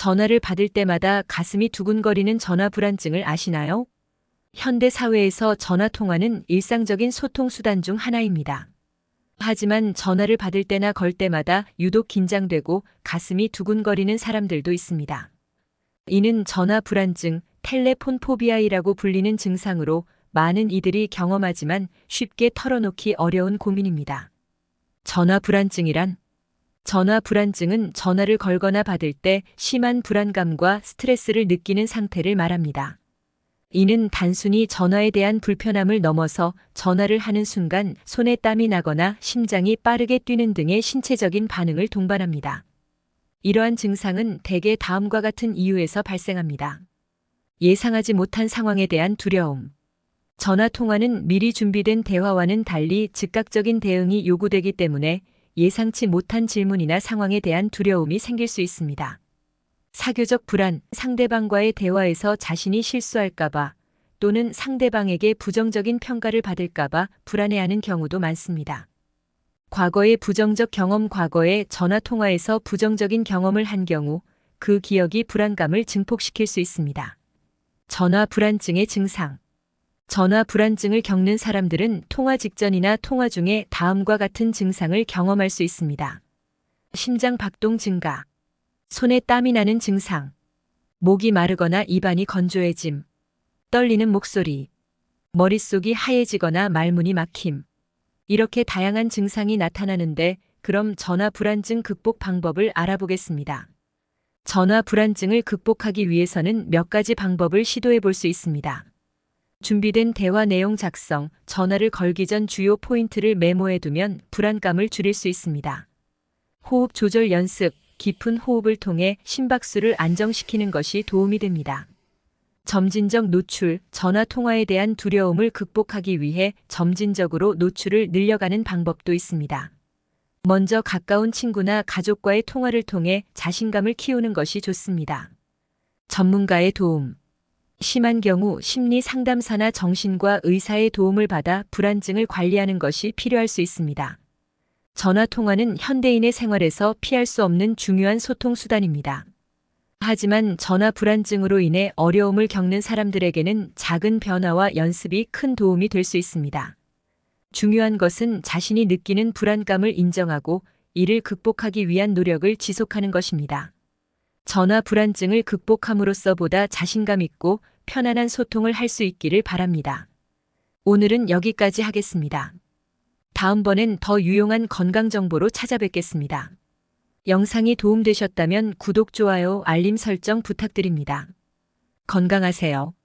전화를 받을 때마다 가슴이 두근거리는 전화 불안증을 아시나요? 현대 사회에서 전화 통화는 일상적인 소통 수단 중 하나입니다. 하지만 전화를 받을 때나 걸 때마다 유독 긴장되고 가슴이 두근거리는 사람들도 있습니다. 이는 전화 불안증, 텔레폰 포비아이라고 불리는 증상으로 많은 이들이 경험하지만 쉽게 털어놓기 어려운 고민입니다. 전화 불안증이란 전화 불안증은 전화를 걸거나 받을 때 심한 불안감과 스트레스를 느끼는 상태를 말합니다. 이는 단순히 전화에 대한 불편함을 넘어서 전화를 하는 순간 손에 땀이 나거나 심장이 빠르게 뛰는 등의 신체적인 반응을 동반합니다. 이러한 증상은 대개 다음과 같은 이유에서 발생합니다. 예상하지 못한 상황에 대한 두려움. 전화 통화는 미리 준비된 대화와는 달리 즉각적인 대응이 요구되기 때문에 예상치 못한 질문이나 상황에 대한 두려움이 생길 수 있습니다. 사교적 불안, 상대방과의 대화에서 자신이 실수할까봐 또는 상대방에게 부정적인 평가를 받을까봐 불안해하는 경우도 많습니다. 과거의 부정적 경험 과거에 전화 통화에서 부정적인 경험을 한 경우 그 기억이 불안감을 증폭시킬 수 있습니다. 전화 불안증의 증상. 전화 불안증을 겪는 사람들은 통화 직전이나 통화 중에 다음과 같은 증상을 경험할 수 있습니다. 심장 박동 증가, 손에 땀이 나는 증상, 목이 마르거나 입안이 건조해짐, 떨리는 목소리, 머릿속이 하얘지거나 말문이 막힘. 이렇게 다양한 증상이 나타나는데 그럼 전화 불안증 극복 방법을 알아보겠습니다. 전화 불안증을 극복하기 위해서는 몇 가지 방법을 시도해 볼 수 있습니다. 준비된 대화 내용 작성, 전화를 걸기 전 주요 포인트를 메모해 두면 불안감을 줄일 수 있습니다. 호흡 조절 연습, 깊은 호흡을 통해 심박수를 안정시키는 것이 도움이 됩니다. 점진적 노출, 전화 통화에 대한 두려움을 극복하기 위해 점진적으로 노출을 늘려가는 방법도 있습니다. 먼저 가까운 친구나 가족과의 통화를 통해 자신감을 키우는 것이 좋습니다. 전문가의 도움. 심한 경우 심리 상담사나 정신과 의사의 도움을 받아 불안증을 관리하는 것이 필요할 수 있습니다. 전화 통화는 현대인의 생활에서 피할 수 없는 중요한 소통 수단입니다. 하지만 전화 불안증으로 인해 어려움을 겪는 사람들에게는 작은 변화와 연습이 큰 도움이 될 수 있습니다. 중요한 것은 자신이 느끼는 불안감을 인정하고 이를 극복하기 위한 노력을 지속하는 것입니다. 전화 불안증을 극복함으로써 보다 자신감 있고 편안한 소통을 할 수 있기를 바랍니다. 오늘은 여기까지 하겠습니다. 다음번엔 더 유용한 건강 정보로 찾아뵙겠습니다. 영상이 도움되셨다면 구독, 좋아요, 알림 설정 부탁드립니다. 건강하세요.